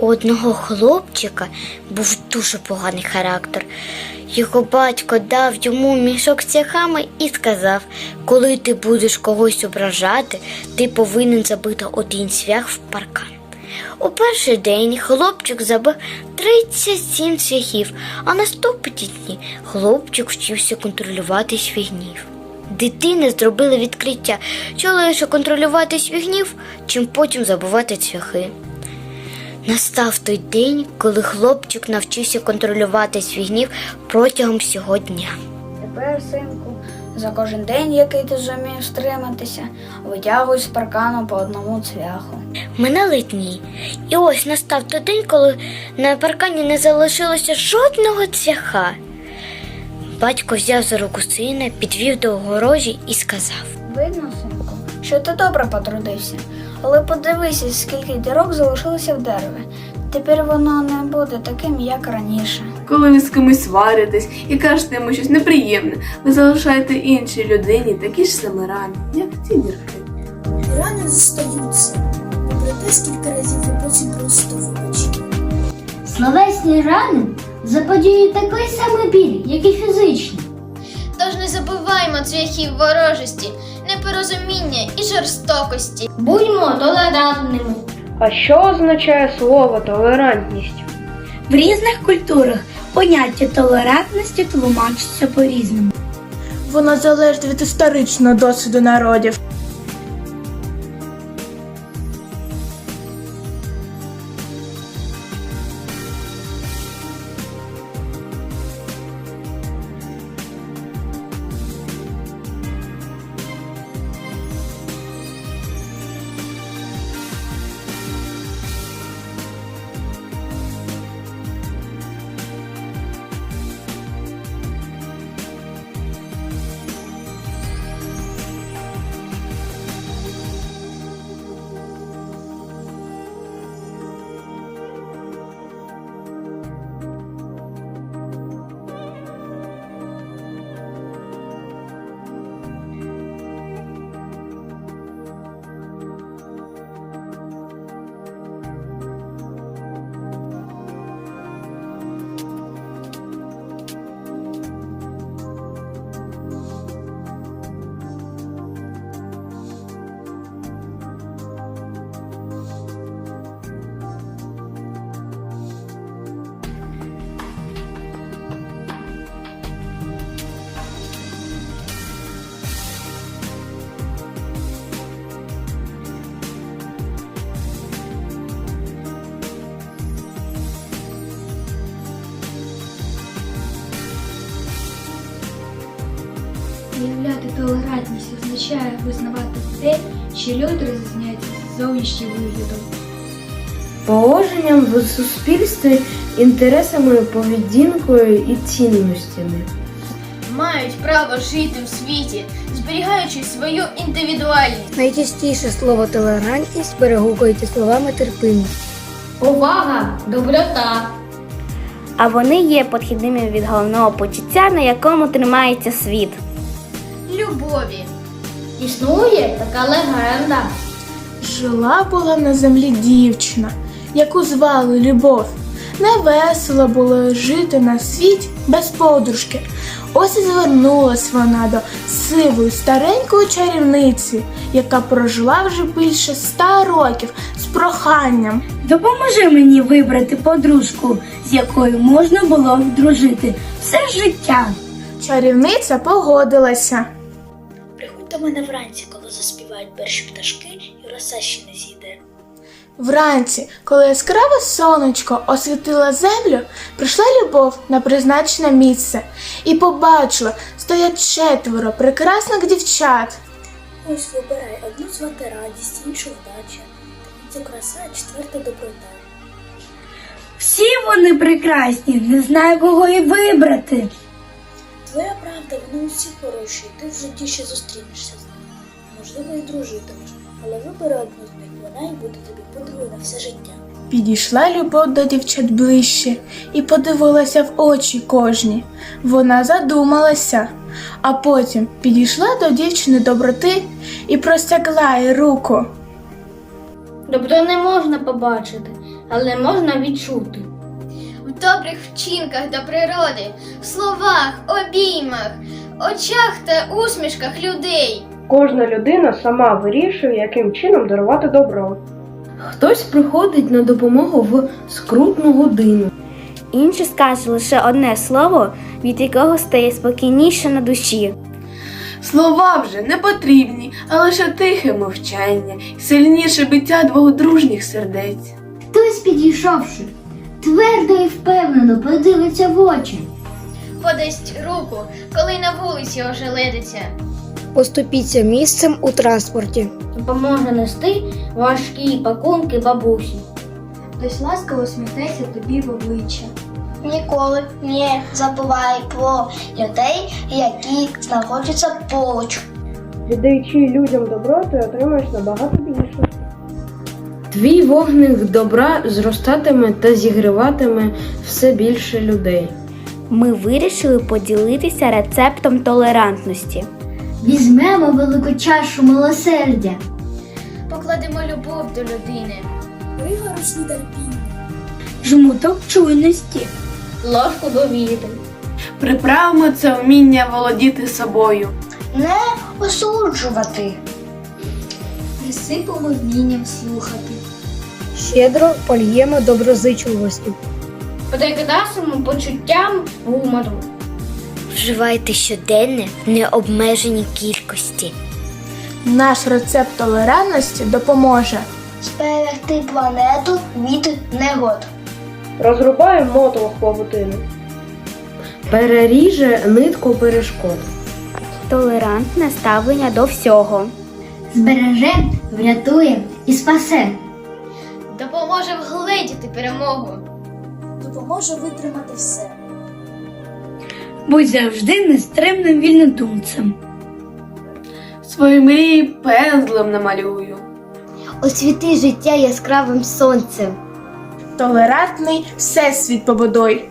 Одного хлопчика був дуже поганий характер. Його батько дав йому мішок з цяхами і сказав: коли ти будеш когось ображати, ти повинен забити один цвях в паркан. У перший день хлопчик забив 37 цвяхів, а наступні дні хлопчик вчився контролювати свій гнів. Дитини зробили відкриття, що лише контролювати свій гнів, чим потім забувати цвяхи. Настав той день, коли хлопчик навчився контролювати свій гнів протягом всього дня. Тепер, синку, за кожен день, який ти зумів стриматися, витягуй з паркану по одному цвяху. Минали дні, і ось настав той день, коли на паркані не залишилося жодного цвяха. Батько взяв за руку сина, підвів до огорожі і сказав: Видно, синку, що ти добре потрудився, але подивися, скільки дірок залишилося в дереві. Тепер воно не буде таким, як раніше. Коли ви з кимось сваритесь і кажете йому щось неприємне, ви залишаєте іншій людині такі ж самі рани, як ці дірки. Рани зостаються, попри те, скільки разів ви потім просто вибачите. Словесні рани заподіюють такий самий біль, як і фізичні. Тож не забуваймо цвяхів ворожості, непорозуміння і жорстокості. Будьмо толерантними. А що означає слово толерантність? В різних культурах поняття толерантності тлумачиться по-різному. Воно залежить від історичного досвіду народів. Виявляти толерантність означає визнавати те, що люди розрізняються зовнішнім виглядом. Положенням в суспільстві, інтересами, поведінкою і цінностями. Мають право жити в світі, зберігаючи свою індивідуальність. Найчастіше слово толерантність перегукується словами терпимість. Повага, доброта. А вони є подхідними від головного почуття, на якому тримається світ. Любові. Існує така легенда. Жила була на землі дівчина, яку звали Любов. Невесело було жити на світі без подружки. Ось і звернулась вона до сивої старенької чарівниці, яка прожила вже більше ста років з проханням. Допоможи мені вибрати подружку, з якою можна було б дружити все життя. Чарівниця погодилася. До мене вранці, коли заспівають перші пташки і роса ще не зійде. Вранці, коли яскраве сонечко освітило землю, прийшла любов на призначене місце і побачила, стоять четверо прекрасних дівчат. Ось вибирай одну звати радість, іншу вдача, третю краса, а четверта доброта. Всі вони прекрасні, не знаю, кого і вибрати. Вони усі хороші, ти в житті ще зустрінешся з ними. Можливо, і дружитимеш, але вибери одну з них, вона і буде тобі подругою на все життя. Підійшла любов до дівчат ближче і подивилася в очі кожні. Вона задумалася, а потім підійшла до дівчини доброти і простягла їй руку. Добро не можна побачити, але можна відчути. Добрих вчинках до природи, в словах, обіймах, очах та усмішках людей. Кожна людина сама вирішує, яким чином дарувати добро. Хтось приходить на допомогу в скрутну годину. Інший скаже лише одне слово, від якого стає спокійніше на душі. Слова вже не потрібні, а лише тихе мовчання сильніше биття двох дружніх сердець. Хтось підійшовши, твердо і впевнено подивиться в очі. Подасть руку, коли на вулиці ожеледиться. Поступіться місцем у транспорті. Допоможе нести важкі пакунки бабусі. Хтось ласково сміхнеться тобі в обличчя. Ніколи не забувай про людей, які знаходяться поруч. Віддаючи людям добро, ти отримаєш набагато більше. Твій вогник добра зростатиме та зігріватиме все більше людей. Ми вирішили поділитися рецептом толерантності. Візьмемо велику чашу милосердя. Покладемо любов до людини. Вигорочні терпіння. Жмуток чуйності. Ложку довіри. Приправимо це вміння володіти собою. Не осуджувати. Присипемо вмінням слухати. Щедро польємо доброзичливості. Прикрасимо почуттям гумору. Вживайте щоденне в необмеженій кількості. Наш рецепт толерантності допоможе. Зберегти планету від негод. Розрубаємо мотлох павутини. Переріже нитку перешкод. Толерантне ставлення до всього. Збережем, врятуєм і спасем. Допоможе вгледіти перемогу. Допоможе витримати все. Будь завжди нестримним вільнодумцем. Свої мрії пензлем намалюю. Освіти життя яскравим сонцем. Толерантний всесвіт побудуй.